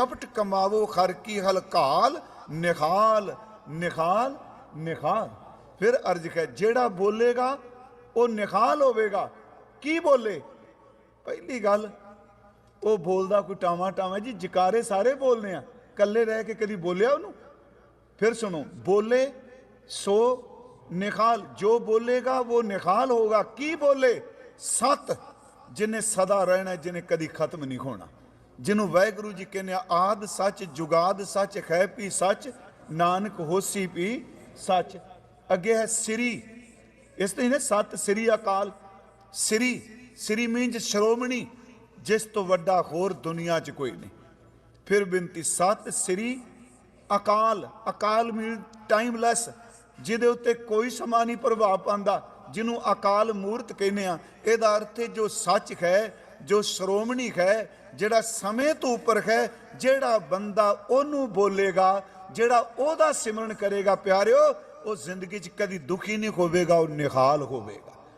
ਕਪਟ ਕਮਾਵੋ ਖਰ ਕੀ ਹਲਕਾਲ ਨਿਖਾਲ ਨਿਖਾਲ ਨਿਖਾਲ ਫਿਰ ਅਰਜ ਹੈ, ਜਿਹੜਾ ਬੋਲੇਗਾ, ਉਹ ਨਿਖਾਲ ਹੋਵੇਗਾ। ਕੀ ਬੋਲੇ? ਪਹਿਲੀ ਗੱਲ, ਉਹ ਬੋਲਦਾ ਕੋਈ ਟਾਵਾ ਟਾਵਾ। ਜੀ, ਜਕਾਰੇ ਸਾਰੇ ਬੋਲਨੇ ਆ। ਕੱਲੇ ਰਹਿ ਕੇ ਕਦੀ ਬੋਲਿਆ ਉਹਨੂੰ? ਫਿਰ ਸੁਣੋ, ਬੋਲੇ, ਸੋ ਨਿਖਾਲ ਜੋ ਬੋਲੇਗਾ, ਉਹ ਨਿਖਾਲ ਹੋਗਾ ਕੀ ਬੋਲੇ? ਸਤ, ਜਿਨੇ ਸਦਾ ਰਹਿਣਾ, ਜਿਨੇ ਕਦੀ ਖਤਮ ਨਹੀਂ ਹੋਣਾ। ਜਿਹਨੂੰ ਵਾਹਿਗੁਰੂ ਜੀ ਕਹਿੰਦੇ ਆ, ਆਦ ਸੱਚ ਜੁਗਾਦ ਸੱਚ ਖੈ ਪੀ ਸੱਚ ਨਾਨਕ ਹੋਸੀ ਪੀ ਸੱਚ। ਅੱਗੇ ਹੈ ਸ੍ਰੀ। ਇਸ ਤੇ ਨੇ ਸਤ ਸ੍ਰੀ ਅਕਾਲ। ਸ੍ਰੀ ਸ੍ਰੀ ਮੀਨਜ ਸ਼੍ਰੋਮਣੀ ਜਿਸ ਤੋਂ ਵੱਡਾ ਹੋਰ ਦੁਨੀਆ 'ਚ ਕੋਈ ਨਹੀਂ। ਫਿਰ ਬੇਨਤੀ ਸਤ ਸ੍ਰੀ ਅਕਾਲ। ਅਕਾਲ ਮੀਨ ਟਾਈਮਲੈਸ ਜਿਹਦੇ ਉੱਤੇ ਕੋਈ ਸਮਾਂ ਨਹੀਂ ਪ੍ਰਭਾਵ ਪਾਉਂਦਾ ਜਿਹਨੂੰ ਅਕਾਲ ਮੂਰਤ ਕਹਿੰਦੇ ਆ। ਇਹਦਾ ਅਰਥ ਹੈ ਜੋ ਸੱਚ ਹੈ ਜੋ ਸ਼੍ਰੋਮਣੀ ਹੈ, ਜਿਹੜਾ ਸਮੇਂ ਤੋਂ ਉੱਪਰ ਹੈ, ਜਿਹੜਾ ਬੰਦਾ ਉਹਨੂੰ ਬੋਲੇਗਾ, ਜਿਹੜਾ ਉਹਦਾ ਸਿਮਰਨ ਕਰੇਗਾ, ਪਿਆਰਿਓ, ਉਹ ਜ਼ਿੰਦਗੀ 'ਚ ਕਦੀ ਦੁਖੀ ਨਹੀਂ ਹੋਵੇਗਾ, ਉਹ ਨਿਹਾਲ ਹੋਵੇਗਾ।